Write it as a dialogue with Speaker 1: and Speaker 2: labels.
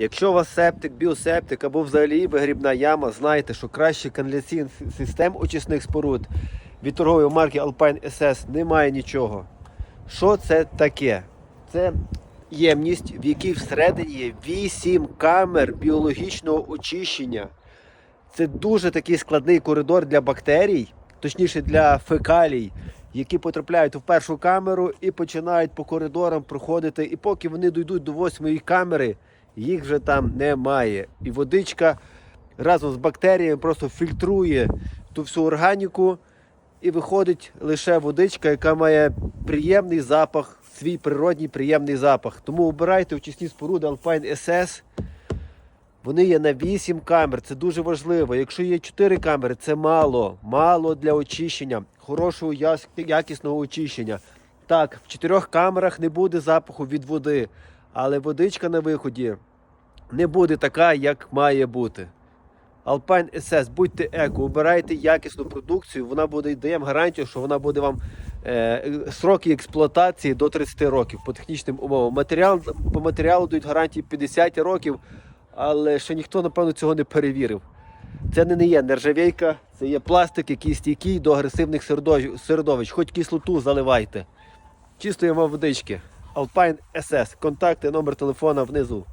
Speaker 1: Якщо у вас септик, біосептик або взагалі вигрібна яма, знайте, що краще каналізаційних систем очисних споруд від торгової марки Alpine SS немає нічого. Що це таке? Це ємність, в якій всередині є 8 камер біологічного очищення. Це дуже такий складний коридор для бактерій, точніше для фекалій, які потрапляють в першу камеру і починають по коридорам проходити. І поки вони дійдуть до восьмої камери, їх вже там немає. І водичка разом з бактеріями просто фільтрує ту всю органіку, і виходить лише водичка, яка має приємний запах, свій природній приємний запах. Тому обирайте очисні споруди Alpine SS. Вони є на 8 камер, це дуже важливо. Якщо є 4 камери, це мало. Мало для очищення, хорошого якісного очищення. Так, в 4 камерах не буде запаху від води, але водичка на виході не буде така, як має бути. Alpine SS, будьте еко, обирайте якісну продукцію, вона буде даємо гарантію, що вона буде вам е, сроки експлуатації до 30 років по технічним умовам. Матеріал, по матеріалу дають гарантії 50 років, але ще ніхто, напевно, цього не перевірив. Це не є нержавейка, це є пластик, який стійкий до агресивних середовищ. Хоч кислоту заливайте. Чистої вам водички. Alpine SS. Контакти, номер телефона внизу.